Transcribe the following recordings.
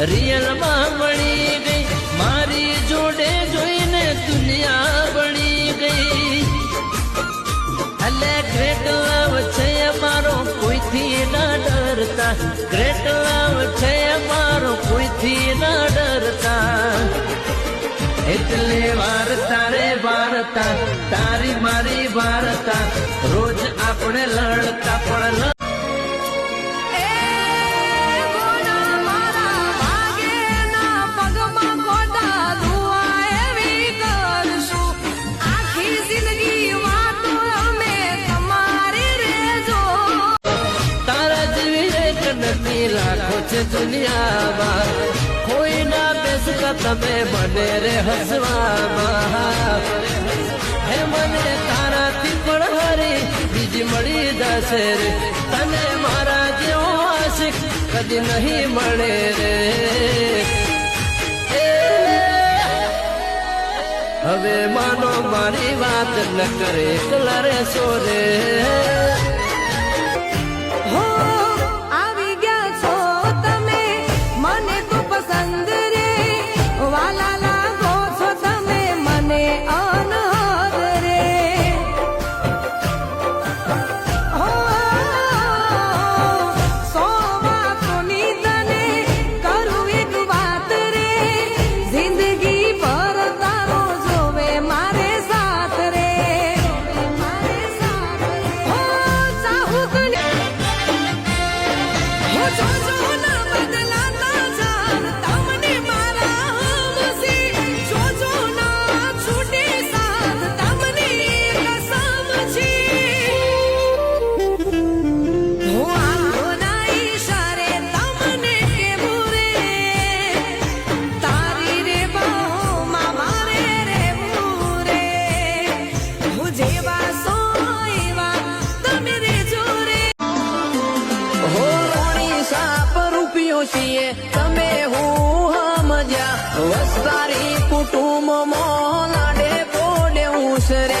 રિયલમાં મળી ગઈ. મારી જોડે જોઈને દુનિયા બની ગઈ. અલે ગ્રેટ લવ છે અમારો કોઈથી ના ડરતા. ગ્રેટ લવ છે અમારો કોઈથી ના ડરતા. એટલે વાર તારે વાર્તા, તારી મારી વાર્તા. રોજ આપણે લડતા દુનિયામાં. કોઈ ના બેસતા તમે મને રે હસવામાં. હે મને તારાથી પણ હારી બીજી મળી જશે રે. તને મારા જેવો આશિક કદી નહીં મળે રે. હવે માનો મારી વાત ન કરે એકલા રે. સોરે હો today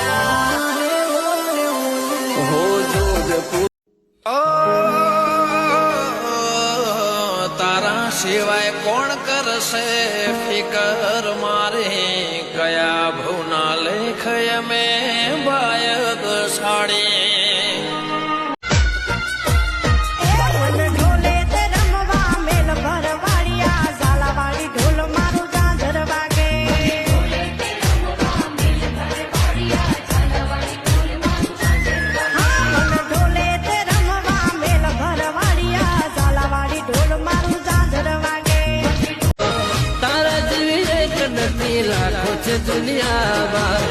નથી લાખો છે દુનિયામાં.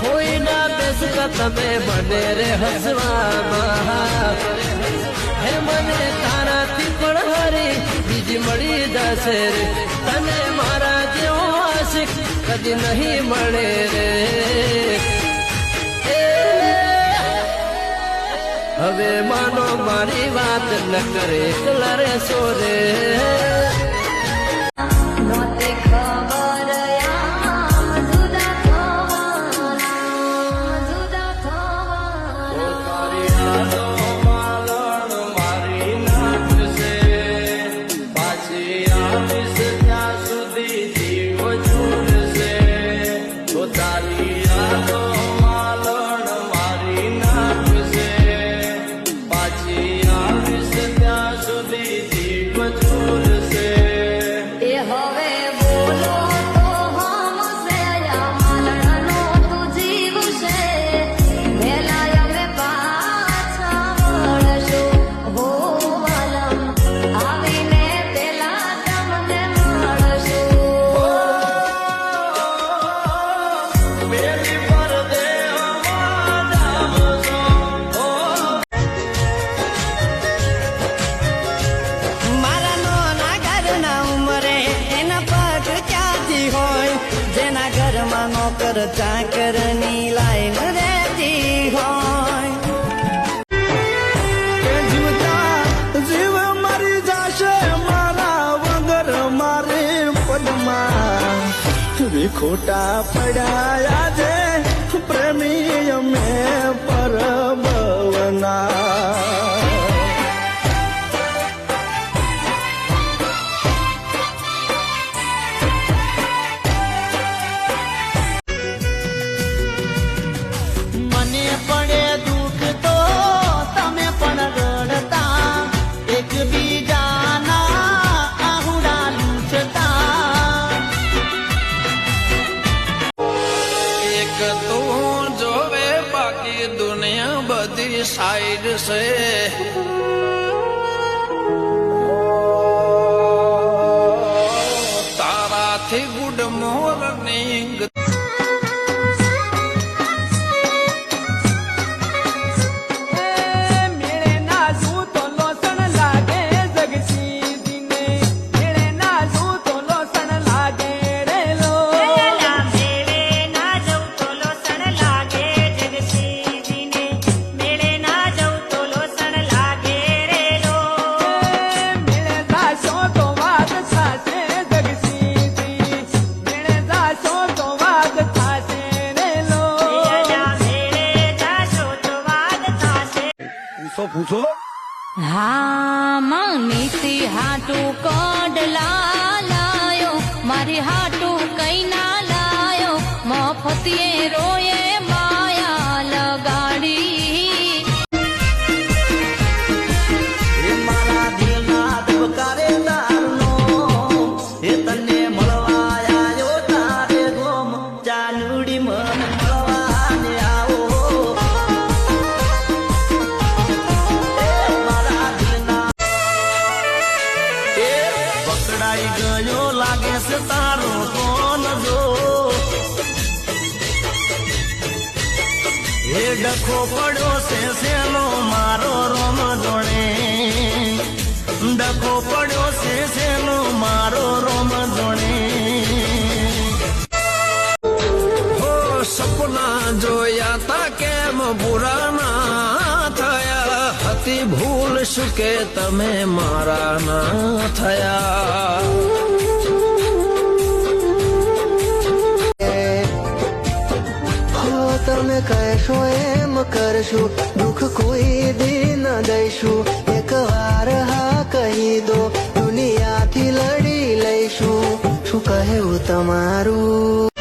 કોઈ ના બેસતા તમે મને રે હસવામાં. હે મને તારાથી પણ હારી બીજી મળી જશે રે. તને મારા જેવો આશિક કદી નહીં મળે રે. હવે માનો મારી વાત ન કરે એકલા સોરે નોકર ચાકરની લાઈન રહેતી હોય. જીવતા જીવ મરી જાશે, મારા વગર મારે પદમાં. ખોટા પડાયા છે, પ્રેમી અમે से પૂછો પૂછો. હા માં નીતિ હાટું કોડલા લાયો મારી હાટું કઈ ના લાયો, મફતિએ રોયે એ ડખો પડ્યો છે સેલો મારો રોમ જોડે. ડખો પડ્યો છે સેલો મારો રોમ જોડે. હો, સપના જોયા તા કેમ પૂરા થયા? હતી ભૂલ શું કે તમે મારા ના થયા? હો તમે એમ કરશું દુઃખ કોઈ દી ન દઈશું એક વાર હા કહી દો દુનિયાથી લડી લઈશું શું કહેવું તમારું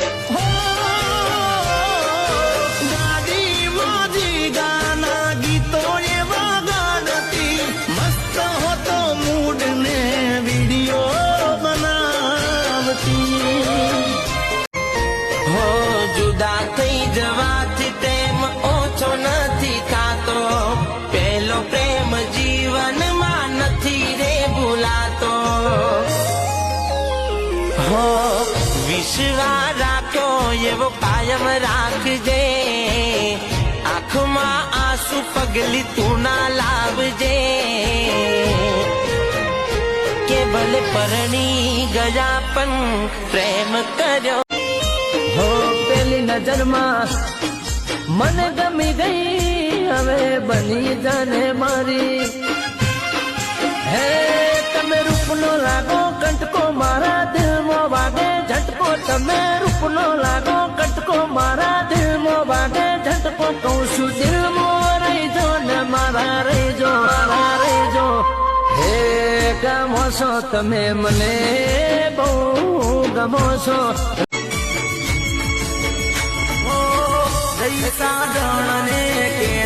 કાયમ રાખજે આંખમાં આંસુ પગલી તું ના લાવજે કે ભલે પરણી ગયા પણ પ્રેમ કર્યો હો પેલી નજરમાં મને ગમી ગઈ હવે બની જાને મારી હે તમે રૂપનો લાગો કંટકો મારા દિલમાં વાગે ઝટકો તમે રૂપનો લાગો કંટકો મારા દિલમાં વાગે ઝટકો કહું છું. દિલમાં રહીજો ને મારા રહીજો મારા રહીજો. હે ગમો છો, તમે મને બહુ ગમો છો. સાજણને કે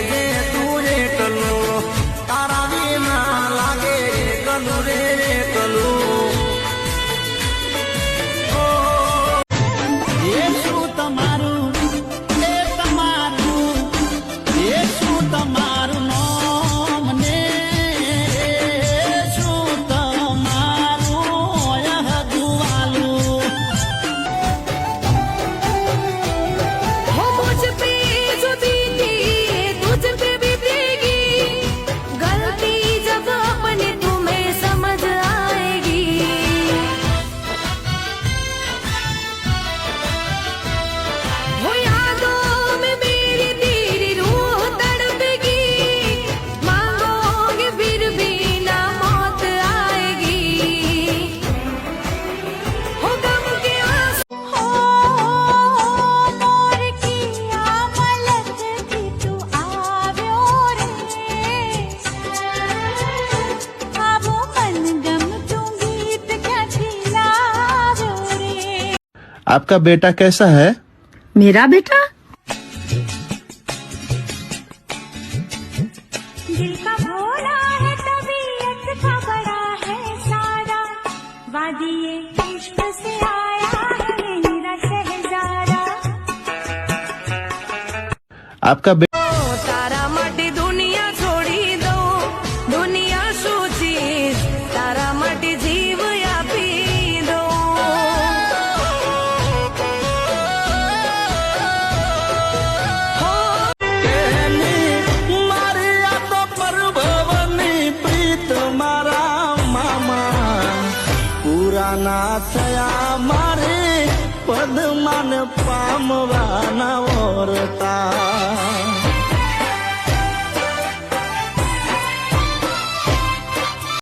आपका बेटा कैसा है? मेरा बेटा? दिल का भोला है तबीयत का बड़ा है सारा। वादिये इश्क से आया है मेरा शहजादा। आपका પદમાન પામવાના ઓરતા.